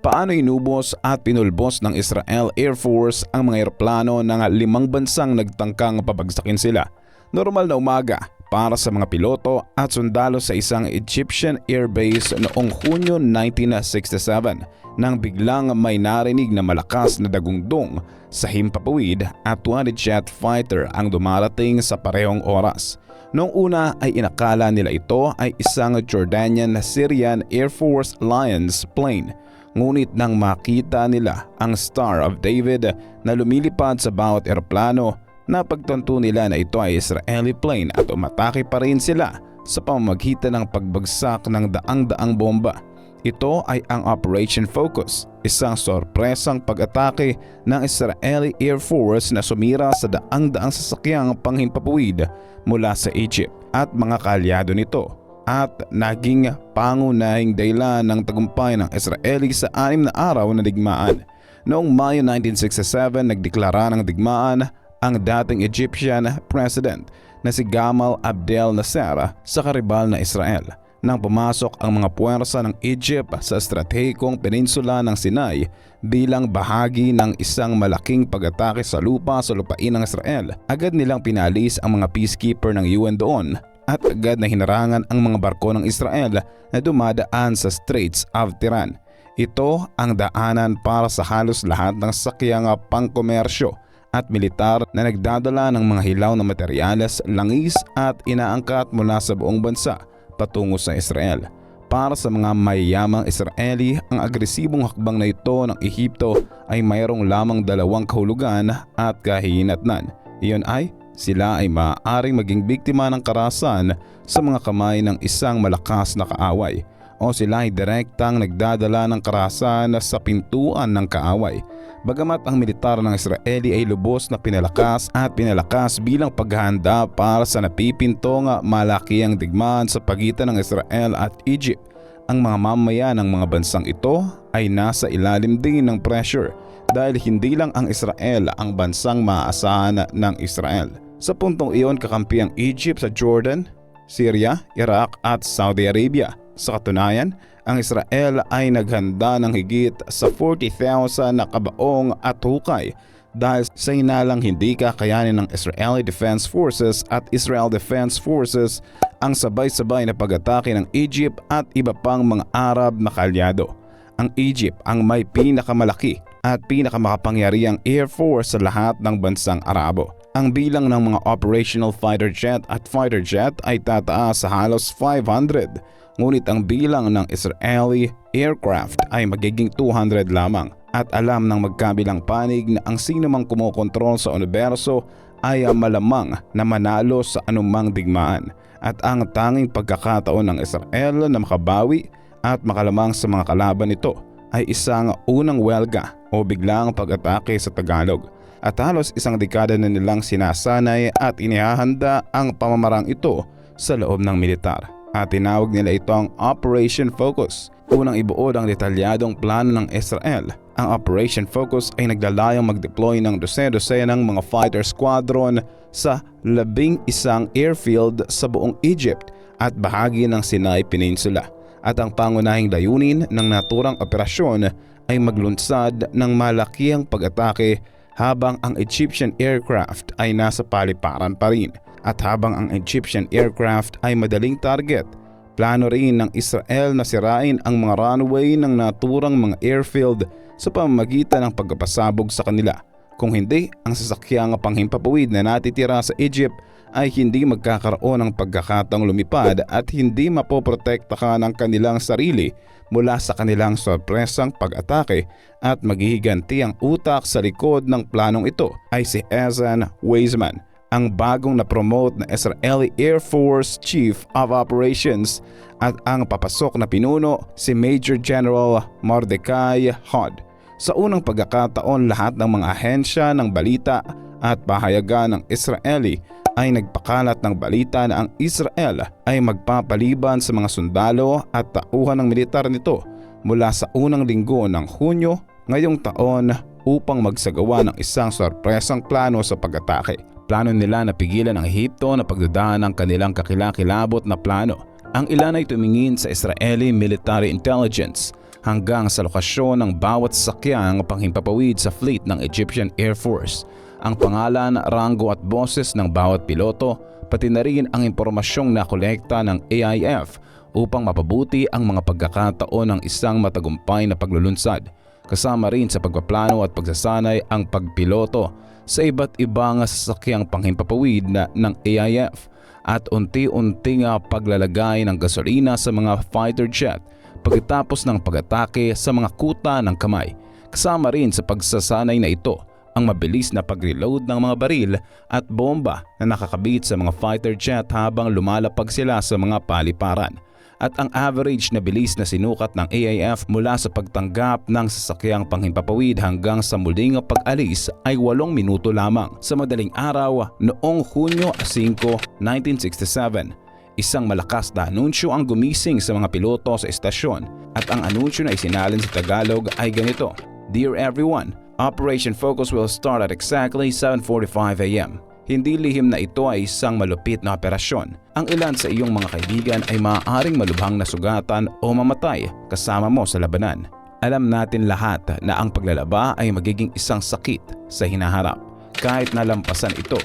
paano inubos at pinulbos ng Israel Air Force ang mga eroplano ng limang bansang nagtangkang pabagsakin sila. Normal na umaga para sa mga piloto at sundalo sa isang Egyptian Air Base noong Hunyo 1967 nang biglang may narinig na malakas na dagundong sa himpapawid at 20 jet fighter ang dumarating sa parehong oras. Noong una ay inakala nila ito ay isang Jordanian Syrian Air Force Lions plane. Ngunit nang makita nila ang Star of David na lumilipad sa bawat eroplano, napagtanto nila na ito ay Israeli plane at umatake pa rin sila sa pamamagitan ng pagbagsak ng daang-daang bomba. Ito ay ang Operation Focus, isang sorpresang pag-atake ng Israeli Air Force na sumira sa daang-daang sasakyang panghimpapawid mula sa Egypt at mga kaalyado nito at naging pangunahing dahilan ng tagumpay ng Israeli sa anim na araw na digmaan. Noong Mayo 1967, nagdeklara ng digmaan ang dating Egyptian President na si Gamal Abdel Nasser sa karibal na Israel nang pumasok ang mga puwersa ng Egypt sa estratehikong peninsula ng Sinai bilang bahagi ng isang malaking pag-atake sa lupa sa lupain ng Israel. Agad nilang pinalis ang mga peacekeeper ng UN doon at agad na hinarangan ang mga barko ng Israel na dumadaan sa Straits of Tiran. Ito ang daanan para sa halos lahat ng sakyang pangkomersyo at militar na nagdadala ng mga hilaw na materyales, langis at inaangkat mula sa buong bansa patungo sa Israel. Para sa mga mayayamang Israeli, ang agresibong hakbang na ito ng Ehipto ay mayroong lamang dalawang kahulugan at kahihinatnan. Iyon ay sila ay maaaring maging biktima ng karasan sa mga kamay ng isang malakas na kaaway o sila ay direktang nagdadala ng karasan sa pintuan ng kaaway. Bagamat ang militar ng Israeli ay lubos na pinalakas at pinalakas bilang paghahanda para sa napipintong malakiang digmaan sa pagitan ng Israel at Egypt, ang mga mamaya ng mga bansang ito ay nasa ilalim din ng pressure dahil hindi lang ang Israel ang bansang maaasahan ng Israel. Sa puntong iyon kakampi ang Egypt sa Jordan, Syria, Iraq at Saudi Arabia. Sa katunayan, ang Israel ay naghanda ng higit sa 40,000 na kabaong at hukay dahil sa inalang hindi kakayanin ng Israeli Defense Forces at Israel Defense Forces ang sabay-sabay na pag-atake ng Egypt at iba pang mga Arab na kalyado. Ang Egypt ang may pinakamalaki at pinakamakapangyariang Air Force sa lahat ng bansang Arabo. Ang bilang ng mga operational fighter jet at fighter jet ay tataas sa halos 500 ngunit ang bilang ng Israeli aircraft ay magiging 200 lamang. At alam ng magkabilang panig na ang sinumang kumokontrol sa universo ay malamang na manalo sa anumang digmaan. At ang tanging pagkakataon ng Israel na makabawi at makalamang sa mga kalaban nito ay isang unang welga o biglang pag-atake sa Tagalog at halos isang dekada na nilang sinasanay at inihahanda ang pamamarang ito sa loob ng militar at tinawag nila ito ang Operation Focus. Unang ibuod ang detalyadong plano ng Israel. Ang Operation Focus ay naglalayong mag-deploy ng dose-dose ng mga fighter squadron sa labing isang airfield sa buong Egypt at bahagi ng Sinai Peninsula. At ang pangunahing layunin ng naturang operasyon ay maglunsad ng malakihang pag-atake habang ang Egyptian aircraft ay nasa paliparan pa rin. At habang ang Egyptian aircraft ay madaling target, plano rin ng Israel na sirain ang mga runway ng naturang mga airfield sa pamamagitan ng pagkapasabog sa kanila. Kung hindi, ang sasakyang panghimpapawid na natitira sa Egypt ay hindi magkakaroon ng pagkakataong lumipad at hindi mapoprotektahan ang kanilang sarili mula sa kanilang sorpresang pag-atake at maghihiganti ang utak sa likod ng planong ito ay si Ezan Weizmann ang bagong na-promote na Israeli Air Force Chief of Operations at ang papasok na pinuno si Major General Mordecai Hod. Sa unang pagkakataon lahat ng mga ahensya ng balita at pahayagan ng Israeli ay nagpakalat ng balita na ang Israel ay magpapaliban sa mga sundalo at tauhan ng militar nito mula sa unang linggo ng Hunyo ngayong taon upang magsagawa ng isang sorpresang plano sa pag-atake. Plano nila na pigilan ang Ehipto na pagdadaan ng kanilang kakilakilabot na plano. Ang ilan ay tumingin sa Israeli military intelligence hanggang sa lokasyon ng bawat sakyang panghimpapawid sa fleet ng Egyptian Air Force. Ang pangalan, ranggo at boses ng bawat piloto, pati na rin ang impormasyong nakolekta ng AIF upang mapabuti ang mga pagkakataon ng isang matagumpay na paglulunsad. Kasama rin sa pagpaplano at pagsasanay ang pagpiloto sa iba't ibang sasakyang panghimpapawid na ng AIF at unti-unting paglalagay ng gasolina sa mga fighter jet pagkatapos ng pag-atake sa mga kuta ng kamay. Kasama rin sa pagsasanay na ito ang mabilis na pag-reload ng mga baril at bomba na nakakabit sa mga fighter jet habang lumalapag sila sa mga paliparan at ang average na bilis na sinukat ng AIF mula sa pagtanggap ng sasakyang panghimpapawid hanggang sa muling pag-alis ay 8 minuto lamang sa madaling araw noong Hunyo 5, 1967. Isang malakas na anunsyo ang gumising sa mga piloto sa estasyon at ang anunsyo na isinalin sa Tagalog ay ganito. Dear everyone, Operation Focus will start at exactly 7.45 a.m. Hindi lihim na ito ay isang malupit na operasyon. Ang ilan sa iyong mga kaibigan ay maaaring malubhang nasugatan o mamatay kasama mo sa labanan. Alam natin lahat na ang paglalaba ay magiging isang sakit sa hinaharap. Kahit nalampasan ito,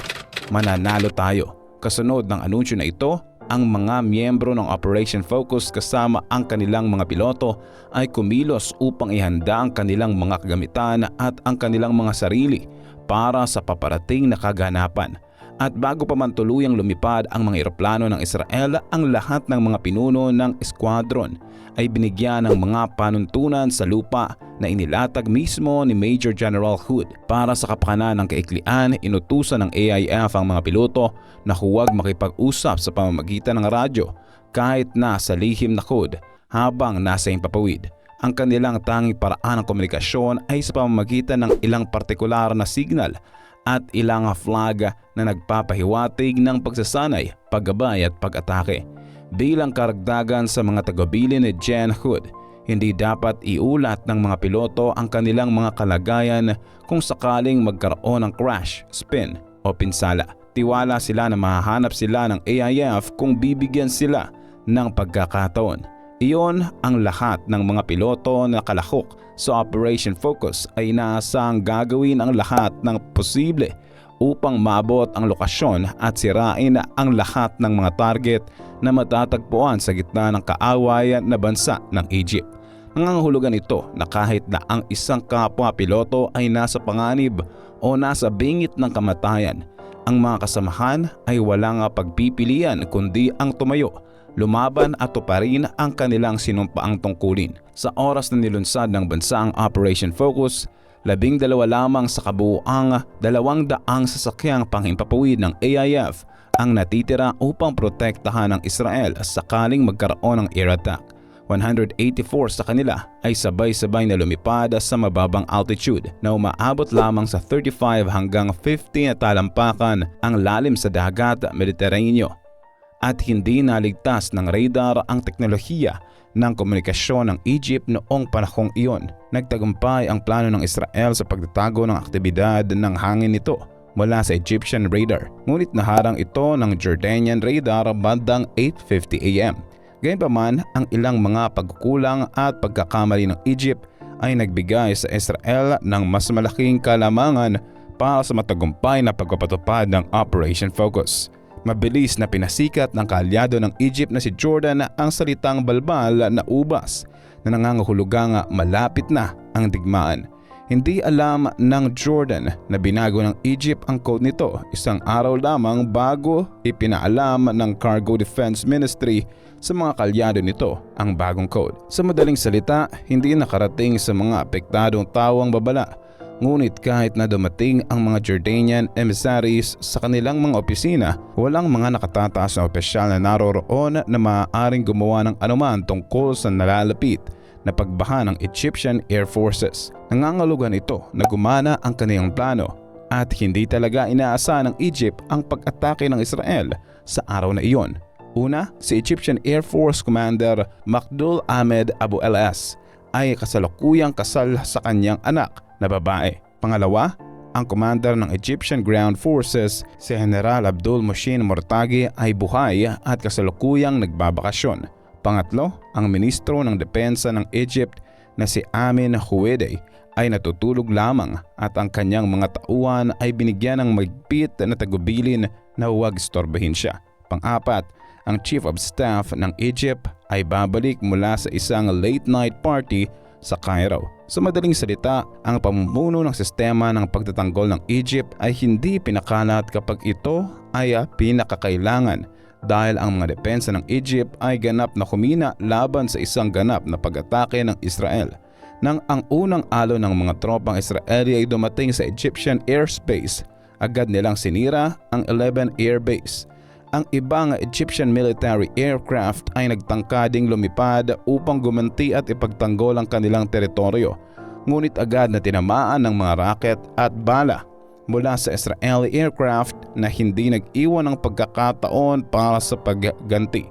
mananalo tayo. Kasunod ng anunsyo na ito, ang mga miyembro ng Operation Focus kasama ang kanilang mga piloto ay kumilos upang ihanda ang kanilang mga kagamitan at ang kanilang mga sarili para sa paparating na kaganapan. At bago pa man tuluyang lumipad ang mga eroplano ng Israel, ang lahat ng mga pinuno ng squadron ay binigyan ng mga panuntunan sa lupa na inilatag mismo ni Major General Hood. Para sa kapakanan ng kaiklian, inutusan ng AIF ang mga piloto na huwag makipag-usap sa pamamagitan ng radyo kahit na sa lihim na code habang nasa impapawid. Ang kanilang tanging paraan ng komunikasyon ay sa pamamagitan ng ilang partikular na signal at ilang flag na nagpapahiwatig ng pagsasanay, paggabay at pag-atake. Bilang karagdagan sa mga tagabilin ni Jen Hood, hindi dapat iulat ng mga piloto ang kanilang mga kalagayan kung sakaling magkaroon ng crash, spin o pinsala. Tiwala sila na mahahanap sila ng AIF kung bibigyan sila ng pagkakataon. Iyon ang lahat ng mga piloto na kalahok sa Operation Focus ay inaasang gagawin ang lahat ng posible upang maabot ang lokasyon at sirain ang lahat ng mga target na matatagpuan sa gitna ng kaawayan na bansa ng Egypt. Nangangahulugan ito na kahit na ang isang kapwa piloto ay nasa panganib o nasa bingit ng kamatayan, ang mga kasamahan ay walang pagpipilian kundi ang tumayo lumaban at tuparin ang kanilang sinumpaang tungkulin. Sa oras na nilunsad ng bansa ang Operation Focus, labing dalawa lamang sa kabuuang dalawang daang sasakyang panghimpapawid ng AIF ang natitira upang protektahan ng Israel sakaling magkaroon ng air attack. 184 sa kanila ay sabay-sabay na lumipad sa mababang altitude na umaabot lamang sa 35 hanggang 50 na talampakan ang lalim sa dagat Mediterranean at hindi naligtas ng radar ang teknolohiya ng komunikasyon ng Egypt noong panahong iyon. Nagtagumpay ang plano ng Israel sa pagtatago ng aktibidad ng hangin nito mula sa Egyptian radar. Ngunit naharang ito ng Jordanian radar bandang 8.50 am. Gayunpaman, ang ilang mga pagkukulang at pagkakamali ng Egypt ay nagbigay sa Israel ng mas malaking kalamangan para sa matagumpay na pagpapatupad ng Operation Focus. Mabilis na pinasikat ng kaalyado ng Egypt na si Jordan ang salitang balbal na ubas na nangangahulugang malapit na ang digmaan. Hindi alam ng Jordan na binago ng Egypt ang code nito isang araw lamang bago ipinaalam ng Cargo Defense Ministry sa mga kalyado nito ang bagong code. Sa madaling salita, hindi nakarating sa mga apektadong tao ang babala Ngunit kahit na dumating ang mga Jordanian emissaries sa kanilang mga opisina, walang mga nakatataas na opisyal na naroroon na maaaring gumawa ng anuman tungkol sa nalalapit na pagbaha ng Egyptian Air Forces. Nangangalugan ito na gumana ang kanilang plano at hindi talaga inaasa ng Egypt ang pag-atake ng Israel sa araw na iyon. Una, si Egyptian Air Force Commander Makdul Ahmed Abu LS ay kasalukuyang kasal sa kanyang anak na babae. Pangalawa, ang commander ng Egyptian Ground Forces, si General Abdul Moshin Mortagi ay buhay at kasalukuyang nagbabakasyon. Pangatlo, ang ministro ng depensa ng Egypt na si Amin Huwede ay natutulog lamang at ang kanyang mga tauhan ay binigyan ng magpit na tagubilin na huwag istorbahin siya. Pang-apat, ang Chief of Staff ng Egypt ay babalik mula sa isang late night party sa Cairo. Sa madaling salita, ang pamumuno ng sistema ng pagtatanggol ng Egypt ay hindi pinakalat kapag ito ay ah, pinakakailangan dahil ang mga depensa ng Egypt ay ganap na kumina laban sa isang ganap na pag-atake ng Israel. Nang ang unang alo ng mga tropang Israeli ay dumating sa Egyptian airspace, agad nilang sinira ang 11 air base. Ang ibang Egyptian military aircraft ay nagtangka ding lumipad upang gumanti at ipagtanggol ang kanilang teritoryo. Ngunit agad na tinamaan ng mga rocket at bala mula sa Israeli aircraft na hindi nag-iwan ng pagkakataon para sa pagganti.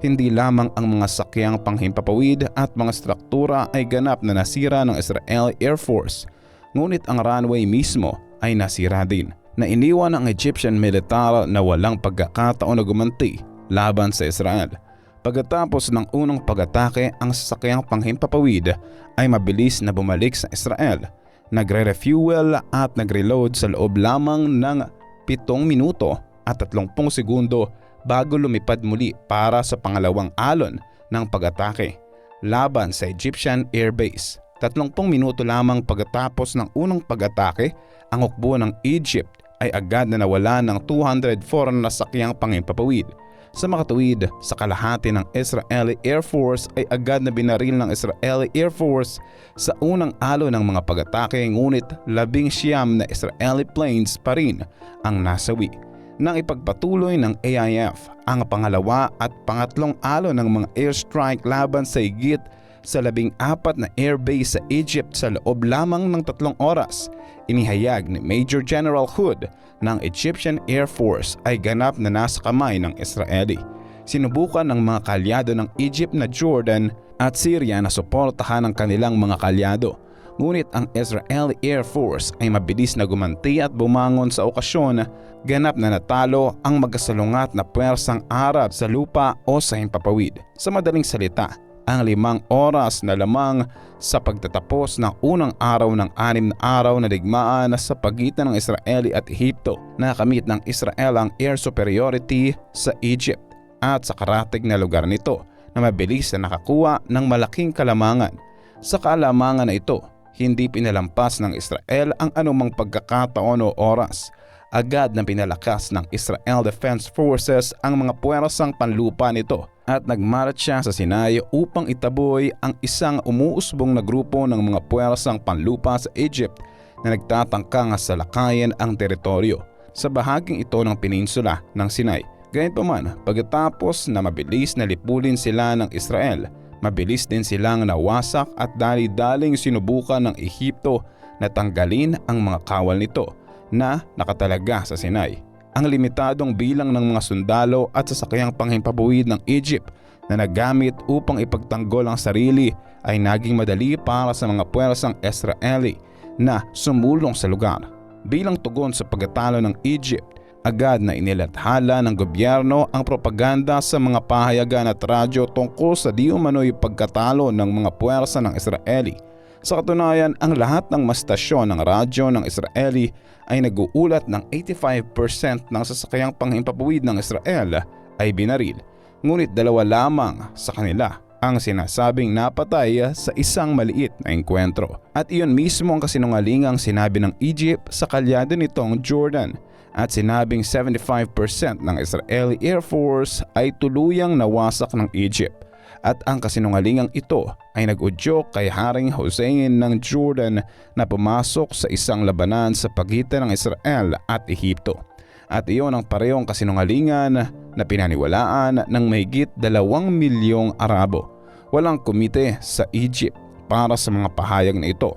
Hindi lamang ang mga sakyang panghimpapawid at mga struktura ay ganap na nasira ng Israeli Air Force, ngunit ang runway mismo ay nasira din na iniwan ng Egyptian militar na walang pagkakataon na gumanti laban sa Israel. Pagkatapos ng unang pag-atake, ang sasakyang panghimpapawid ay mabilis na bumalik sa Israel. Nagre-refuel at nagreload sa loob lamang ng 7 minuto at 30 segundo bago lumipad muli para sa pangalawang alon ng pag-atake laban sa Egyptian Air Base. 30 minuto lamang pagkatapos ng unang pag-atake, ang hukbo ng Egypt ay agad na nawala ng 204 na sakyang pangimpapawid. Sa makatuwid, sa kalahati ng Israeli Air Force ay agad na binaril ng Israeli Air Force sa unang alo ng mga pag-atake ngunit labing siyam na Israeli planes pa rin ang nasawi. Nang ipagpatuloy ng AIF ang pangalawa at pangatlong alo ng mga airstrike laban sa higit sa labing apat na airbase sa Egypt sa loob lamang ng tatlong oras. Inihayag ni Major General Hood ng Egyptian Air Force ay ganap na nasa kamay ng Israeli. Sinubukan ng mga kalyado ng Egypt na Jordan at Syria na suportahan ang kanilang mga kalyado. Ngunit ang Israeli Air Force ay mabilis na gumanti at bumangon sa okasyon ganap na natalo ang magkasalungat na puwersang Arab sa lupa o sa himpapawid. Sa madaling salita, ang limang oras na lamang sa pagtatapos ng unang araw ng anim na araw na digmaan sa pagitan ng Israeli at Ehipto. Nakamit ng Israel ang air superiority sa Egypt at sa karatig na lugar nito na mabilis na nakakuha ng malaking kalamangan. Sa kalamangan na ito, hindi pinalampas ng Israel ang anumang pagkakataon o oras agad na pinalakas ng Israel Defense Forces ang mga puwersang panlupa nito at nagmarcha sa Sinai upang itaboy ang isang umuusbong na grupo ng mga puwersang panlupa sa Egypt na nagtatangka nga sa lakayan ang teritoryo sa bahaging ito ng peninsula ng Sinai. Gayunpaman, pagkatapos na mabilis na lipulin sila ng Israel, mabilis din silang nawasak at dali-daling sinubukan ng Ehipto na tanggalin ang mga kawal nito na nakatalaga sa Sinai. Ang limitadong bilang ng mga sundalo at sasakyang panghimpabuwid ng Egypt na nagamit upang ipagtanggol ang sarili ay naging madali para sa mga puwersang Israeli na sumulong sa lugar. Bilang tugon sa pagkatalo ng Egypt, agad na inilathala ng gobyerno ang propaganda sa mga pahayagan at radyo tungkol sa di umano'y pagkatalo ng mga puwersa ng Israeli sa katunayan, ang lahat ng mastasyon ng radyo ng Israeli ay nag-uulat ng 85% ng sasakyang panghimpapuwid ng Israel ay binaril. Ngunit dalawa lamang sa kanila ang sinasabing napatay sa isang maliit na engkwentro. At iyon mismo ang kasinungalingang sinabi ng Egypt sa kalyado nitong Jordan at sinabing 75% ng Israeli Air Force ay tuluyang nawasak ng Egypt at ang kasinungalingang ito ay nag-udyok kay Haring Hussein ng Jordan na pumasok sa isang labanan sa pagitan ng Israel at Ehipto. At iyon ang parehong kasinungalingan na pinaniwalaan ng mahigit dalawang milyong Arabo. Walang komite sa Egypt para sa mga pahayag na ito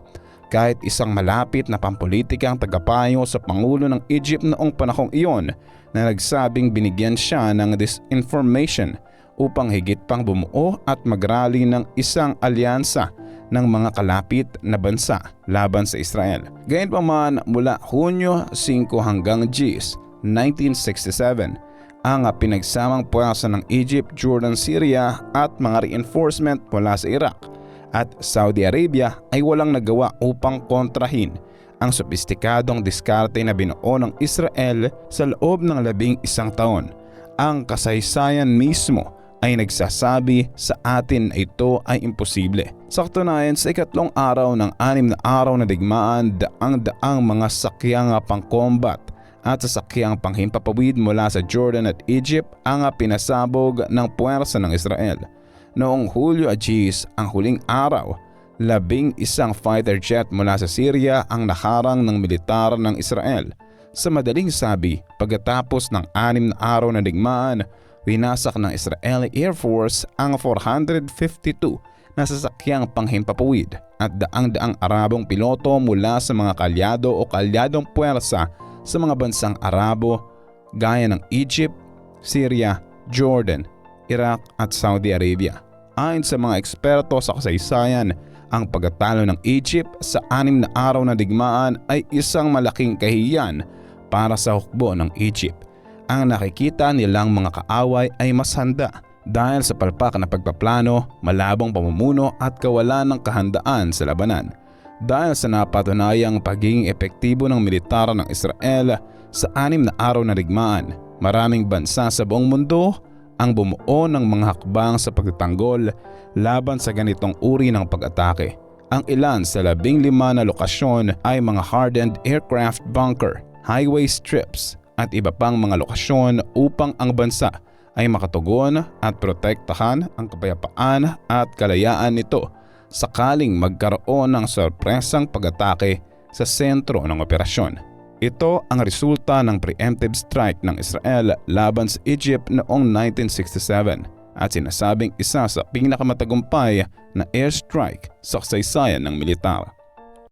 kahit isang malapit na pampolitikang tagapayo sa Pangulo ng Egypt noong panahong iyon na nagsabing binigyan siya ng disinformation upang higit pang bumuo at magrally ng isang alyansa ng mga kalapit na bansa laban sa Israel. Gayunpaman mula Hunyo 5 hanggang Gis 1967, ang pinagsamang puwersa ng Egypt, Jordan, Syria at mga reinforcement mula sa Iraq at Saudi Arabia ay walang nagawa upang kontrahin ang sopistikadong diskarte na binuo ng Israel sa loob ng labing isang taon. Ang kasaysayan mismo ay nagsasabi sa atin na ito ay imposible. Sa katunayan sa ikatlong araw ng anim na araw na digmaan, daang-daang mga sakyang pang-combat at sasakyang panghimpapawid mula sa Jordan at Egypt ang pinasabog ng puwersa ng Israel. Noong Hulyo 10, ang huling araw, labing isang fighter jet mula sa Syria ang naharang ng militar ng Israel. Sa madaling sabi, pagkatapos ng anim na araw na digmaan, winasak ng Israeli Air Force ang 452 na sasakyang panghimpapawid at daang-daang Arabong piloto mula sa mga kalyado o kalyadong puwersa sa mga bansang Arabo gaya ng Egypt, Syria, Jordan, Iraq at Saudi Arabia. Ayon sa mga eksperto sa kasaysayan, ang pagkatalo ng Egypt sa anim na araw na digmaan ay isang malaking kahiyan para sa hukbo ng Egypt. Ang nakikita nilang mga kaaway ay mas handa dahil sa palpak na pagpaplano, malabong pamumuno at kawalan ng kahandaan sa labanan. Dahil sa napatunayang pagiging epektibo ng militar ng Israel sa anim na araw na digmaan, maraming bansa sa buong mundo ang bumuo ng mga hakbang sa pagtatanggol laban sa ganitong uri ng pag-atake. Ang ilan sa labing lima na lokasyon ay mga hardened aircraft bunker, highway strips at iba pang mga lokasyon upang ang bansa ay makatugon at protektahan ang kapayapaan at kalayaan nito sakaling magkaroon ng sorpresang pag-atake sa sentro ng operasyon. Ito ang resulta ng preemptive strike ng Israel laban sa Egypt noong 1967 at sinasabing isa sa pinakamatagumpay na airstrike sa kasaysayan ng militar.